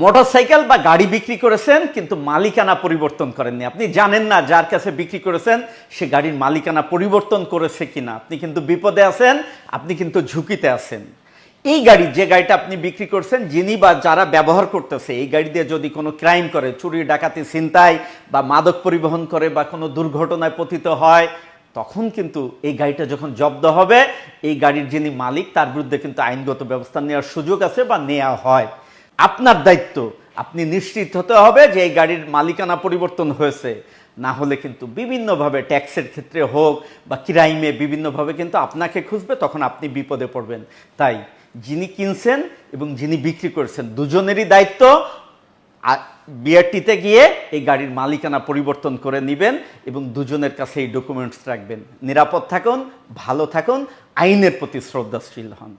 Motorcycle বা গাড়ি বিক্রি করেছেন, কিন্তু মালিকানা পরিবর্তন করেননি। আপনি জানেন না যার কাছে বিক্রি করেছেন, সে গাড়ির মালিকানা পরিবর্তন করেছে কিনা। আপনি কিন্তু বিপদে আছেন, আপনি কিন্তু ঝুঁকিতে আছেন। এই গাড়ি, যে গাড়িটা আপনি বিক্রি করছেন, যিনি বা যারা ব্যবহার করতেছে, এই গাড়ি দিয়ে যদি কোনো ক্রাইম করে, চুরি, ডাকাতি, ছিনতাই বা মাদক পরিবহন করে বা কোনো দুর্ঘটনায় পতিত হয়, তখন কিন্তু এই গাড়িটা যখন জব্দ হবে, এই গাড়ির যিনি মালিক, তার বিরুদ্ধে কিন্তু আইনগত ব্যবস্থা নেওয়ার সুযোগ আছে বা নেওয়া হয়। আপনার দায়িত্ব। আপনি নিশ্চিত হতে হবে যে এই গাড়ির মালিকানা পরিবর্তন হয়েছে। না হলে কিন্তু বিভিন্নভাবে ট্যাক্সের ক্ষেত্রে হোক বা ক্রাইমে বিভিন্নভাবে কিন্তু আপনাকে খুঁজবে, তখন আপনি বিপদে পড়বেন। তাই যিনি কিনছেন এবং যিনি বিক্রি করছেন, দুজনেরই দায়িত্ব বিআরটিতে গিয়ে এই গাড়ির মালিকানা পরিবর্তন করে নেবেন এবং দুজনের কাছে এই ডকুমেন্টস রাখবেন। নিরাপদ থাকুন, ভালো থাকুন, আইনের প্রতি শ্রদ্ধাশীল হন।